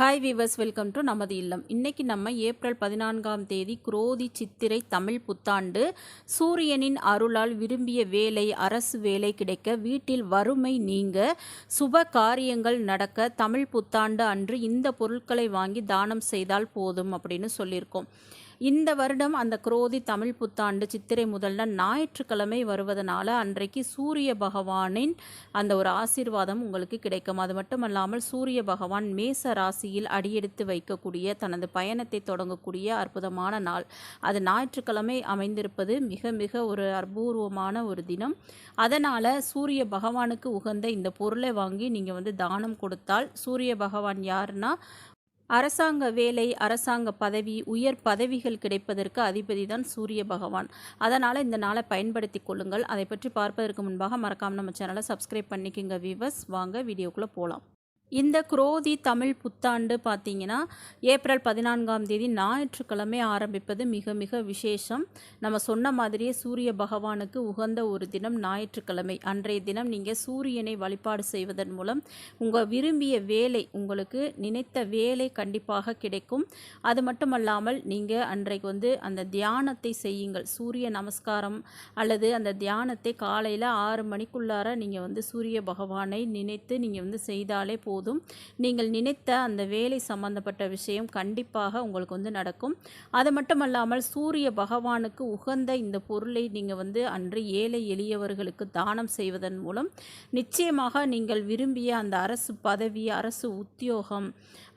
Hi viewers welcome to நமது இல்லம். இன்றைக்கி நம்ம ஏப்ரல் பதினான்காம் தேதி குரோதி சித்திரை தமிழ் புத்தாண்டு சூரியனின் அருளால் விரும்பிய வேலை அரசு வேலை கிடைக்க வீட்டில் வறுமை நீங்க சுப காரியங்கள் நடக்க தமிழ் புத்தாண்டு அன்று இந்த பொருட்களை வாங்கி தானம் செய்தால் போதும் அப்படின்னு சொல்லியிருக்கோம். இந்த வருடம் அந்த குரோதி தமிழ் புத்தாண்டு சித்திரை முதல்ல ஞாயிற்றுக்கிழமை வருவதனால அன்றைக்கு சூரிய பகவானின் அந்த ஒரு ஆசீர்வாதம் உங்களுக்கு கிடைக்கும். அது மட்டுமல்லாமல் சூரிய பகவான் மேச ராசியில் அடியெடுத்து வைக்கக்கூடிய தனது பயணத்தை தொடங்கக்கூடிய அற்புதமான நாள். அது ஞாயிற்றுக்கிழமை அமைந்திருப்பது மிக மிக ஒரு அபூர்வமான ஒரு தினம். அதனால் சூரிய பகவானுக்கு உகந்த இந்த பொருளை வாங்கி நீங்கள் வந்து தானம் கொடுத்தால் சூரிய பகவான் யாருன்னா அரசாங்க வேலை அரசாங்க பதவி உயர் பதவிகள் கிடைப்பதற்கு அதிபதி தான் சூரிய பகவான். அதனால் இந்த நாளை பயன்படுத்தி கொள்ளுங்கள். அதை பற்றி பார்ப்பதற்கு முன்பாக மறக்காமல் நம்ம சேனலை சப்ஸ்கிரைப் பண்ணிக்கோங்க வியூவர்ஸ் வாங்க வீடியோக்குள்ளே போகலாம் இந்த குரோதி தமிழ் புத்தாண்டு பார்த்தீங்கன்னா ஏப்ரல் பதினான்காம் தேதி ஞாயிற்றுக்கிழமை ஆரம்பிப்பது மிக மிக விசேஷம். நம்ம சொன்ன மாதிரியே சூரிய பகவானுக்கு உகந்த ஒரு தினம் ஞாயிற்றுக்கிழமை. அன்றைய தினம் நீங்கள் சூரியனை வழிபாடு செய்வதன் மூலம் உங்கள் விரும்பிய வேலை உங்களுக்கு நினைத்த வேலை கண்டிப்பாக கிடைக்கும். அது மட்டுமல்லாமல் நீங்கள் அன்றைக்கு வந்து அந்த தியானத்தை செய்யுங்கள். சூரிய நமஸ்காரம் அல்லது அந்த தியானத்தை காலையில் ஆறு மணிக்குள்ளார நீங்கள் வந்து சூரிய பகவானை நினைத்து நீங்கள் வந்து செய்தாலே போதும். போதும். நீங்கள் நினைத்த அந்த வேலை சம்பந்தப்பட்ட விஷயம் கண்டிப்பாக உங்களுக்கு வந்து நடக்கும். அது மட்டுமல்லாமல் சூரிய பகவானுக்கு உகந்த இந்த பொருளை நீங்கள் வந்து அன்று ஏழை எளியவர்களுக்கு தானம் செய்வதன் மூலம் நிச்சயமாக நீங்கள் விரும்பிய அந்த அரசு பதவி அரசு உத்தியோகம்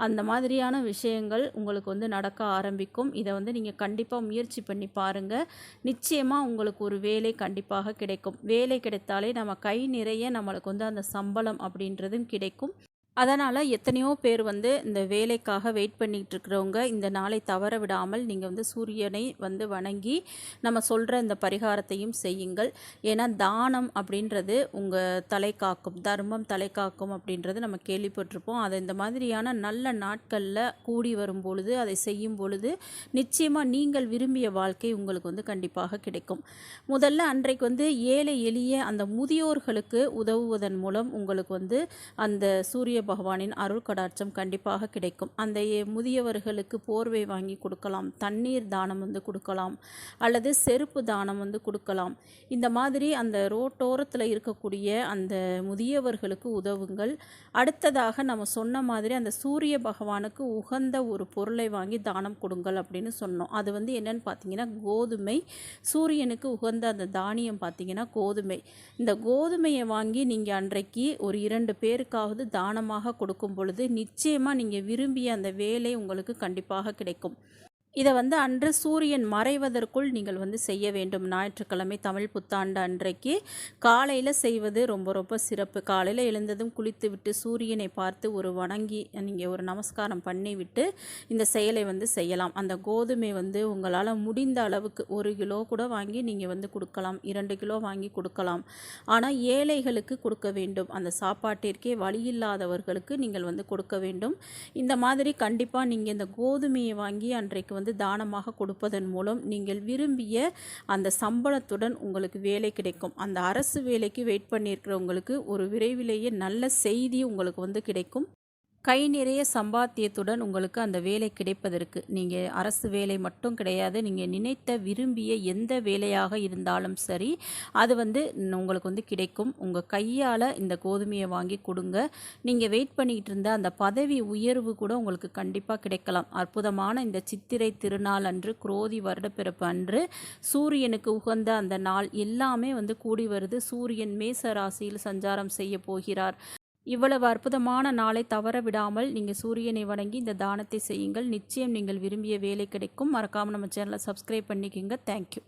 அந்த மாதிரியான விஷயங்கள் உங்களுக்கு வந்து நடக்க ஆரம்பிக்கும். இதை வந்து நீங்கள் கண்டிப்பாக முயற்சி பண்ணி பாருங்கள் நிச்சயமாக உங்களுக்கு ஒரு வேலை கண்டிப்பாக கிடைக்கும். வேலை கிடைத்தாலே நம்ம கை நிறைய நம்மளுக்கு வந்து அந்த சம்பளம் அப்படின்றதும் கிடைக்கும். அதனால் எத்தனையோ பேர் வந்து இந்த வேலைக்காக வெயிட் பண்ணிகிட்டு இருக்கிறவங்க இந்த நாளை தவற விடாமல் நீங்கள் வந்து சூரியனை வந்து வணங்கி நம்ம சொல்கிற இந்த பரிகாரத்தையும் செய்யுங்கள். ஏன்னா தானம் அப்படின்றது உங்கள் தலை காக்கும் தர்மம் தலை காக்கும் அப்படின்றது நம்ம கேள்விப்பட்டிருப்போம். அதை இந்த மாதிரியான நல்ல நாட்களில் கூடி வரும் பொழுது அதை செய்யும் பொழுது நிச்சயமாக நீங்கள் விரும்பிய வாழ்க்கை உங்களுக்கு வந்து கண்டிப்பாக கிடைக்கும். முதல்ல அன்றைக்கு வந்து ஏழை எளிய அந்த முதியோர்களுக்கு உதவுவதன் மூலம் உங்களுக்கு வந்து அந்த சூரிய பகவானின் அருள் கடாட்சம் கண்டிப்பாக கிடைக்கும். அந்த முதியவர்களுக்கு போர்வை வாங்கி கொடுக்கலாம் தண்ணீர் தானம் வந்து கொடுக்கலாம் அல்லது செருப்பு தானம் வந்து கொடுக்கலாம். இந்த மாதிரி அந்த ரோட்டோரத்தில் இருக்கக்கூடிய அந்த முதியவர்களுக்கு உதவுங்கள். அடுத்ததாக நம்ம சொன்ன மாதிரி அந்த சூரிய பகவானுக்கு உகந்த ஒரு பொருளை வாங்கி தானம் கொடுங்கள் அப்படின்னு சொன்னோம். அது வந்து என்னன்னு பார்த்தீங்கன்னா கோதுமை. சூரியனுக்கு உகந்த அந்த தானியம் பார்த்தீங்கன்னா கோதுமை. இந்த கோதுமையை வாங்கி நீங்கள் அன்றைக்கு ஒரு இரண்டு பேருக்காவது தானமாக கொடுக்கும் பொழுது நிச்சயமாக நீங்கள் விரும்பிய அந்த வேலை உங்களுக்கு கண்டிப்பாக கிடைக்கும். இதை வந்து அன்று சூரியன் மறைவதற்குள் நீங்கள் வந்து செய்ய வேண்டும். ஞாயிற்றுக்கிழமை தமிழ் புத்தாண்டு அன்றைக்கு காலையில் செய்வது ரொம்ப ரொம்ப சிறப்பு. காலையில் எழுந்ததும் குளித்து விட்டு சூரியனை பார்த்து ஒரு வணங்கி நீங்கள் ஒரு நமஸ்காரம் பண்ணிவிட்டு இந்த செயலை வந்து செய்யலாம். அந்த கோதுமை வந்து உங்களால் முடிந்த அளவுக்கு ஒரு கிலோ கூட வாங்கி நீங்கள் வந்து கொடுக்கலாம். இரண்டு கிலோ வாங்கி கொடுக்கலாம். ஆனால் ஏழைகளுக்கு கொடுக்க வேண்டும். அந்த சாப்பாட்டிற்கே வழி இல்லாதவர்களுக்கு நீங்கள் வந்து கொடுக்க வேண்டும். இந்த மாதிரி கண்டிப்பாக நீங்கள் இந்த கோதுமையை வாங்கி அன்றைக்கு வந்து தானமாக கொடுப்பதன் மூலம் நீங்கள் விரும்பிய அந்த சம்பளத்துடன் உங்களுக்கு வேலை கிடைக்கும். அந்த அரசு வேலைக்கு வெயிட் பண்ணியிருக்கிறவங்களுக்கு ஒரு விரைவிலேயே நல்ல செய்தி உங்களுக்கு வந்து கிடைக்கும். கை நிறைய சம்பாத்தியத்துடன் உங்களுக்கு அந்த வேலை கிடைப்பதற்கு. நீங்கள் அரசு வேலை மட்டும் கிடையாது. நீங்கள் நினைத்த விரும்பிய எந்த வேலையாக இருந்தாலும் சரி அது வந்து உங்களுக்கு வந்து கிடைக்கும். உங்கள் கையால் இந்த கோதுமையை வாங்கி கொடுங்க. நீங்கள் வெயிட் பண்ணிக்கிட்டு இருந்த அந்த பதவி உயர்வு கூட உங்களுக்கு கண்டிப்பாக கிடைக்கலாம். அற்புதமான இந்த சித்திரை திருநாள் அன்று குரோதி வருடப்பிறப்பு அன்று சூரியனுக்கு உகந்த அந்த நாள் எல்லாமே வந்து கூடி வருது. சூரியன் மேச ராசியில் சஞ்சாரம் செய்ய போகிறார். இவ்வளவு அற்புதமான நாளை தவற விடாமல் நீங்கள் சூரியனை வணங்கி இந்த தானத்தை செய்யுங்கள். நிச்சயம் நீங்கள் விரும்பிய வேலை கிடைக்கும். மறக்காமல் நம்ம சேனலை சப்ஸ்கிரைப் பண்ணிக்கோங்க. தேங்க்யூ